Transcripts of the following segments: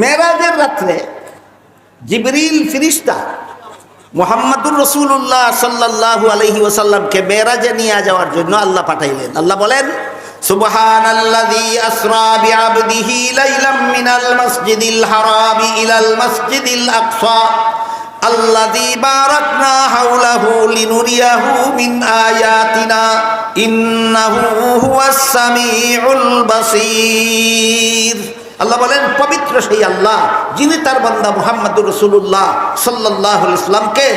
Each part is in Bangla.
মেয়েরাজের রাত্রে জিবরিল ফিরিস্তা মোহাম্মদুর রসুল্লাহ সাল্লাহ আলহি ওসাল্লামকে মেয়েরাজে নিয়ে যাওয়ার জন্য আল্লাহ পাঠাইলেন। আল্লাহ বলেন সুবহান আল্লাযী আসরা বিআবদিহি লাইলাম মিনাল মাসজিদিল হারামি ইলাল মাসজিদিল আকসা। আল্লাযী বারাকনা হাওলাহু লিনুরিয়াহু মিন আয়াতিনা, ইন্নাহু হুয়াস সামিউল বাসীর। আল্লাহ বলেন, পবিত্র সেই আল্লাহ যিনি তার বান্দা মোহাম্মদুর রসুল্লাহ সাল্লাহ ইসলামকে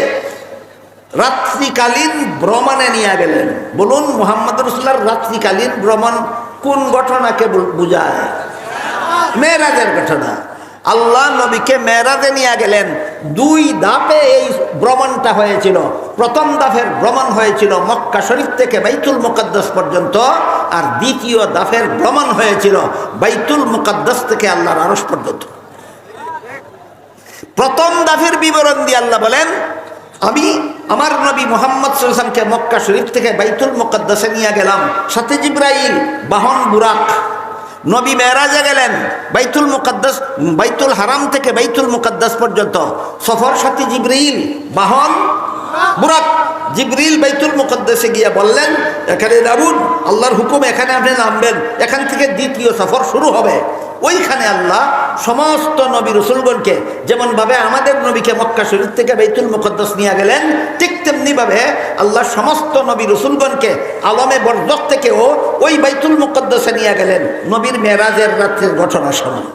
রাত্রিকালীন ভ্রমণে নিয়ে গেলেন। বলুন মোহাম্মদ রসুল্লাহর রাত্রিকালীন ভ্রমণ কোন ঘটনাকে বুঝায়? মেয়েরাজের ঘটনা। আল্লাহ নবীকে মেয়েরাজে নিয়ে গেলেন। দুই ধাপে এই ভ্রমণটা হয়েছিল। প্রথম দাফের ভ্রমণ হয়েছিল মক্কা শরীফ থেকে বাইতুল মুকদ্দাস পর্যন্ত আর দ্বিতীয় দাফের ভ্রমণ হয়েছিল বাইতুল মুকদ্দাস থেকে আল্লাহর আরস পর্যন্ত। প্রথম দাফের বিবরণ দিয়ে আল্লাহ বলেন, আমি আমার নবী মোহাম্মদ সাল্লামকে মক্কা শরীফ থেকে বাইতুল মুকদ্দাসে নিয়ে গেলাম। সাথে জিব্রাইল, বাহন বুরাক। নবী মেয়েরাজে গেলেন, বাইতুল মুকদ্দাস, বাইতুল হারাম থেকে বাইতুল মুকদ্দাস পর্যন্ত। সফর সাথী জিব্রাইল বাহন বুরাক জিব্রিল বাইতুল মুকদ্দাসে গিয়ে বললেন, এখানে নামুন আল্লাহর হুকুম, এখানে আপনি নামবেন। এখান থেকে দ্বিতীয় সফর শুরু হবে। ওইখানে আল্লাহ সমস্ত নবী রসুলগণকে, যেমনভাবে আমাদের নবীকে মক্কা শরীর থেকে বাইতুল মুকদ্দাস নিয়ে গেলেন, ঠিক তেমনিভাবে আল্লাহ সমস্ত নবী রসুলগণকে আলমে বরদক থেকেও ওই বাইতুল মুকদ্দাসে নিয়ে গেলেন। নবীর মেরাজের রাত্রের ঘটনা সময়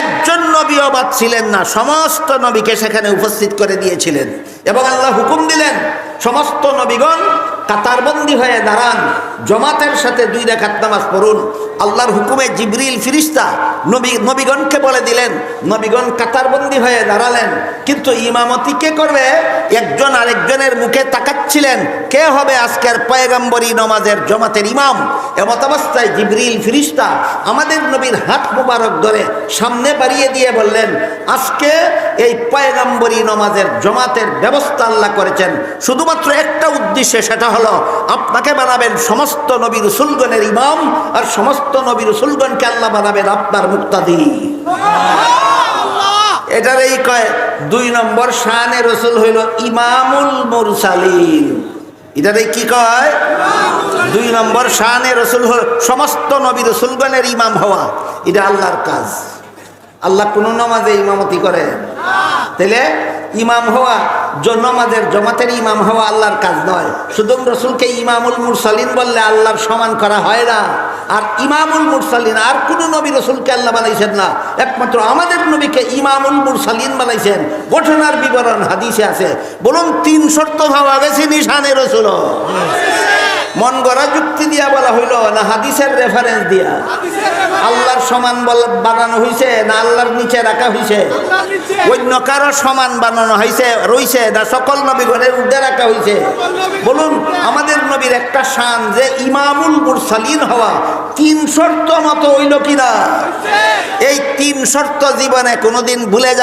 একজন নবী অবাদ ছিলেন না, সমস্ত নবীকে সেখানে উপস্থিত করে দিয়েছিলেন এবং আল্লাহ হুকুম দিলেন, সমস্ত নবীগণ কাতারবন্দি হয়ে দাঁড়ান। জমাতের সাথে দুই রেখাত নামাজ পড়ুন। আল্লাহর হুকুমে জিবরিল ফিরিস্তা নবী নবীগণকে বলে দিলেন, নবীগণ কাতারবন্দি হয়ে দাঁড়ালেন, কিন্তু ইমামতি কে করবে? একজন আরেকজনের মুখে তাকাচ্ছিলেন, কে হবে আজকের পয়গম্বরী নমাজের জমাতের ইমাম? এমত অবস্থায় জিবরিল ফিরিস্তা আমাদের নবীর হাত মুবারক ধরে সামনে বাড়িয়ে দিয়ে বললেন, আজকে এই পয়গম্বরী নমাজের জমাতের ব্যবস্থা আল্লাহ করেছেন। শুধুমাত্র একটা উদ্দেশ্যে সেটা হলো, আপনাকে বানাবেন সমস্ত নবী রসুলগণের ইমাম আর সমস্ত নবী রসুলগণকে আল্লাহ বানাবেন আপনার মুক্তাদি। এটার এই কয়, দুই নম্বর শানে রসুল হইল ইমামুল মুরসালিন। এটার এই কি কয়? দুই নম্বর শানে রসুল হল সমস্ত নবী রসুলগণের ইমাম হওয়া। এটা আল্লাহর কাজ। আল্লাহ কোন নমাজে ইমামতি করে তাহলে ইমাম হওয়া জ- নমাজের জমাতের ইমাম হওয়া আল্লাহর কাজ নয়। শুধু রসুলকে ইমামুল মুরসালিন বললে আল্লাহর সমান করা হয় না। আর ইমামুল মুরসালিন, আর কোন নবী রসুলকে আল্লাহ বানাইছেন না। একমাত্র আমাদের নবীকে ইমামুল মুরসালিন বানাইছেন। ঘটনার বিবরণ হাদিসে আছে। বলুন, তিন শর্ত ভাবা গেছে নিশানে রসুল। মন গড়া যুক্তি দিয়া বলা হইল, না হাদিসের রেফারেন্স দিয়া। আল্লাহর সমান বানানো হয়েছে না আল্লাহর নিচে রাখা হয়েছে অন্য কারও সমান বানানো হয়েছে রইছে, না সকল নবী নবীগণের উর্ধে রাখা হয়েছে বলুন, আমাদের নবীর একটা শান যে ইমামুল মুরসালিন হওয়া তিন শর্ত মতো হইল কিনা? এই তিন শর্ত জীবনে কোনোদিন ভুলে যাবে